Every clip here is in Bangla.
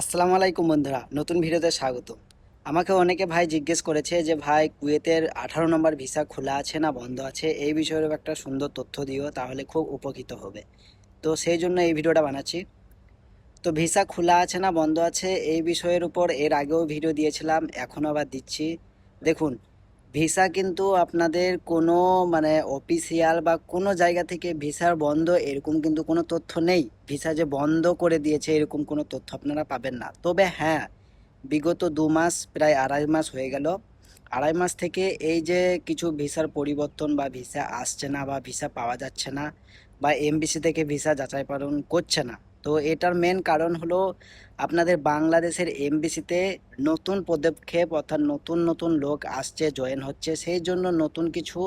আসসালামু আলাইকুম বন্ধুরা, নতুন ভিডিওতে স্বাগত আমাকে অনেকে ভাই জিজ্ঞেস করেছে যে, ভাই, কুয়েতের আঠারো নম্বর ভিসা খোলা আছে না বন্ধ আছে? এই বিষয়ের একটা সুন্দর তথ্য দিও, তাহলে খুব উপকৃত হবে। তো সেই জন্য এই ভিডিওটা বানাচ্ছি। তো ভিসা খোলা আছে না বন্ধ আছে, এই বিষয়ের উপর এর আগেও ভিডিও দিয়েছিলাম, এখনও আবার দিচ্ছি। দেখুন ভিসা কিন্তু আপনাদের কোনো মানে অফিসিয়াল বা কোনো জায়গা থেকে ভিসার বন্ধ এরকম কিন্তু কোনো তথ্য নেই। ভিসা যে বন্ধ করে দিয়েছে এরকম কোনো তথ্য আপনারা পাবেন না। তবে হ্যাঁ বিগত দু মাস, প্রায় আড়াই মাস হয়ে গেল। আড়াই মাস থেকে এই যে কিছু ভিসার পরিবর্তন বা ভিসা আসছে না বা ভিসা পাওয়া যাচ্ছে না বা এমবিসি থেকে ভিসা যাচাই পালন করছে না তো এটার মেন কারণ হলো আপনাদের বাংলাদেশের এমবিসিতে নতুন পদক্ষেপ অর্থাৎ নতুন নতুন লোক আসছে জয়েন হচ্ছে, সেই জন্য নতুন কিছু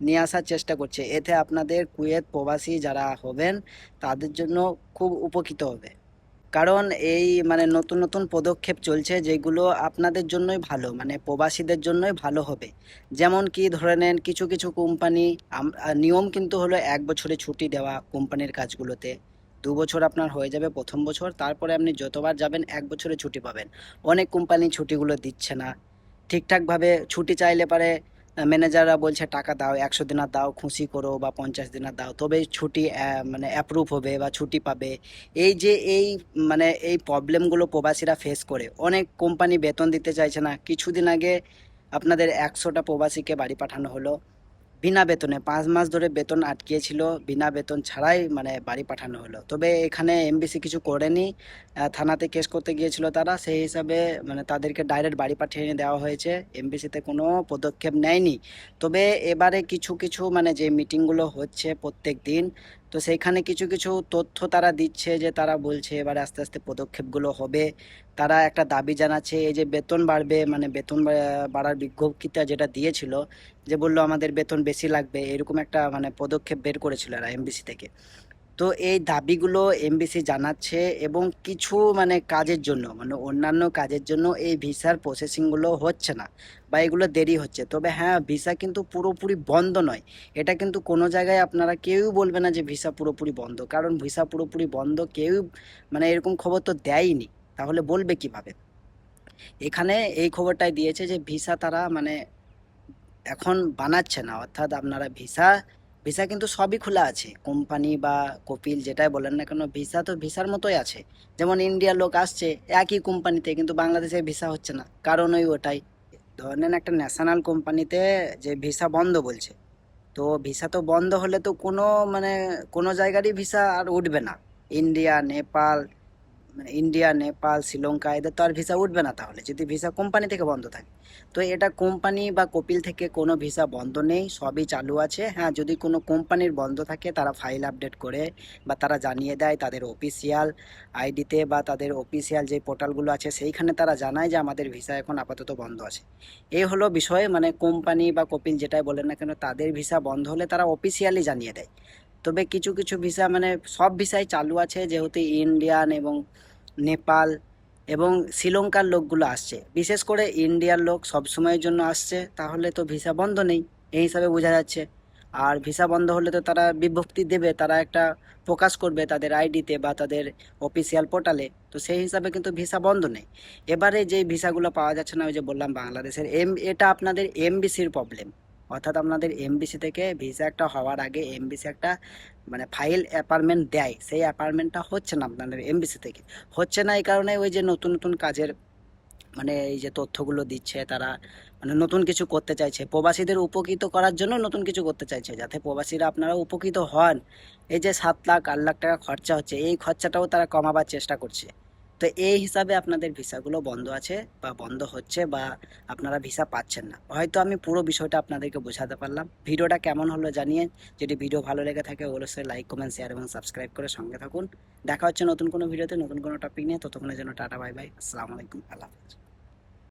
নিয়ে আসার চেষ্টা করছে। এতে আপনাদের কুয়েত প্রবাসী যারা হবেন, তাদের জন্য খুব উপকৃত হবে। কারণ এই মানে নতুন নতুন পদক্ষেপ চলছে যেগুলো আপনাদের জন্যই ভালো মানে প্রবাসীদের জন্যই ভালো হবে। যেমন কি ধরে নেন, কিছু কিছু কোম্পানি নিয়ম কিন্তু হলো এক বছরে ছুটি দেওয়া কোম্পানির কাজগুলোতে। দু বছর আপনার হয়ে যাবে প্রথম বছর, তারপরে আপনি যতবার যাবেন এক বছরে ছুটি পাবেন। অনেক কোম্পানি ছুটিগুলো দিচ্ছে না। ঠিকঠাকভাবে ছুটি চাইলে পারে ম্যানেজাররা বলছে, টাকা দাও, একশো দিনার দাও, খুশি করো বা পঞ্চাশ দিনার দাও। তবেই ছুটি মানে অ্যাপ্রুভ হবে বা ছুটি পাবে। এই যে এই মানে এই প্রবলেমগুলো প্রবাসীরা ফেস করে, অনেক কোম্পানি বেতন দিতে চাইছে না। কিছুদিন আগে আপনাদের একশোটা প্রবাসীকে বাড়ি পাঠানো হলো। বিনা বেতনে, পাঁচ মাস ধরে বেতন আটকিয়েছিল, বিনা বেতন ছাড়াই মানে বাড়ি পাঠানো হলো। তবে এখানে এমবিসি কিছু করেনি থানাতে কেস করতে গিয়েছিল তারা, সেই হিসাবে মানে তাদেরকে ডাইরেক্ট বাড়ি পাঠিয়ে দেওয়া হয়েছে। এমবিসিতে কোনো পদক্ষেপ নেয়নি। তবে এবারে কিছু কিছু মানে যে মিটিংগুলো হচ্ছে প্রত্যেক দিন তো সেইখানে কিছু কিছু তথ্য তারা দিচ্ছে যে তারা বলছে এবারে আস্তে আস্তে পদক্ষেপগুলো হবে। তারা একটা দাবি জানাচ্ছে, এই যে বেতন বাড়বে মানে বেতন বাড়ার বিজ্ঞপ্তিটা যেটা দিয়েছিল যে বলল আমাদের বেতন বেশি লাগবে, এরকম একটা মানে পদক্ষেপ বের করেছিল এরা এমবিসি থেকে। তো এই দাবিগুলো এমবিসি জানাচ্ছে এবং কিছু মানে কাজের জন্য মানে অন্যান্য কাজের জন্য এই ভিসার প্রসেসিংগুলো হচ্ছে না বা এগুলো দেরি হচ্ছে। তবে হ্যাঁ ভিসা কিন্তু পুরোপুরি বন্ধ নয়। এটা কিন্তু কোনো জায়গায় আপনারা কেউই বলবে না যে ভিসা পুরোপুরি বন্ধ, কারণ ভিসা পুরোপুরি বন্ধ কেউ মানে এরকম খবর তো দেয়নি তাহলে বলবে কীভাবে? এখানে এই খবরটাই দিয়েছে যে ভিসা তারা মানে এখন বানাচ্ছে না, অর্থাৎ আপনারা ভিসা ভিসা কিন্তু সবই খোলা আছে। কোম্পানি বা কপিল যেটাই বলেন না কেন, ভিসা তো ভিসার মতোই আছে। যেমন ইন্ডিয়ার লোক আসছে, একই কোম্পানিতে কিন্তু বাংলাদেশে ভিসা হচ্ছে না। কারণ ওই ওটাই। ধরেন একটা ন্যাশনাল কোম্পানিতে যে ভিসা বন্ধ বলছে। তো ভিসা তো বন্ধ হলে তো কোনো মানে কোনো জায়গারই ভিসা আর উঠবে না। ইন্ডিয়া, নেপাল মানে ইন্ডিয়া নেপাল শ্রীলঙ্কা এদের তো আর ভিসা উঠবে না তাহলে। যদি ভিসা কোম্পানি থেকে বন্ধ থাকে। তো এটা কোম্পানি বা কপিল থেকে কোনো ভিসা বন্ধ নেই, সবই চালু আছে। হ্যাঁ যদি কোনো কোম্পানির বন্ধ থাকে, তারা ফাইল আপডেট করে বা তারা জানিয়ে দেয় তাদের অফিসিয়াল আইডিতে বা তাদের অফিসিয়াল যে পোর্টালগুলো আছে, সেইখানে তারা জানায় যে আমাদের ভিসা এখন আপাতত বন্ধ আছে। এই হলো বিষয় মানে কোম্পানি বা কপিল যেটাই বলেন না কেন, তাদের ভিসা বন্ধ হলে তারা অফিসিয়ালি জানিয়ে দেয়। তবে কিছু কিছু ভিসা মানে সব ভিসাই চালু আছে, যেহেতু ইন্ডিয়ান এবং নেপাল এবং শ্রীলঙ্কার লোকগুলো আসছে। বিশেষ করে ইন্ডিয়ার লোক সব সময়ের জন্য আসছে, তাহলে তো ভিসা বন্ধ নেই, এই হিসাবে বোঝা যাচ্ছে। আর ভিসা বন্ধ হলে তো তারা বিভক্তি দেবে, তারা একটা প্রকাশ করবে তাদের আইডিতে বা তাদের অফিসিয়াল পোর্টালে তো সেই হিসাবে কিন্তু ভিসা বন্ধ নেই। এবারে যে ভিসাগুলো পাওয়া যাচ্ছে না, ওই যে বললাম বাংলাদেশের এম এটা আপনাদের এমবিসির প্রবলেম অর্থাৎ আপনাদের এমবিসি থেকে ভিসা একটা হওয়ার আগে এমবিসি একটা মানে ফাইল অ্যাপার্টমেন্ট দেয়। সেই অ্যাপার্টমেন্টটা হচ্ছে না আপনাদের এমবিসি থেকে। হচ্ছে না এই কারণে ওই যে নতুন নতুন কাজের মানে এই যে তথ্যগুলো দিচ্ছে তারা মানে নতুন কিছু করতে চাইছে। প্রবাসীদের উপকৃত করার জন্য নতুন কিছু করতে চাইছে, যাতে প্রবাসীরা আপনারা উপকৃত হন। এই যে সাত লাখ, আট লাখ টাকা খরচা হচ্ছে, এই খরচাটাও তারা কমাবার চেষ্টা করছে। তো এই হিসাবে আপনাদের ভিসাগুলো বন্ধ আছে বা বন্ধ হচ্ছে বা আপনারা ভিসা পাচ্ছেন না। হয়তো আমি পুরো বিষয়টা আপনাদেরকে বোঝাতে পারলাম। ভিডিওটা কেমন হলো জানিয়ে যদি ভিডিও ভালো লেগে থাকে অবশ্যই লাইক কমেন্ট শেয়ার এবং সাবস্ক্রাইব করে সঙ্গে থাকুন। দেখা হচ্ছে নতুন কোনো ভিডিওতে, নতুন কোনো টপিক নিয়ে। ততক্ষণের জন্য টাটা বাই বাই আসসালামু আলাইকুম, আল্লাহ হাফেজ।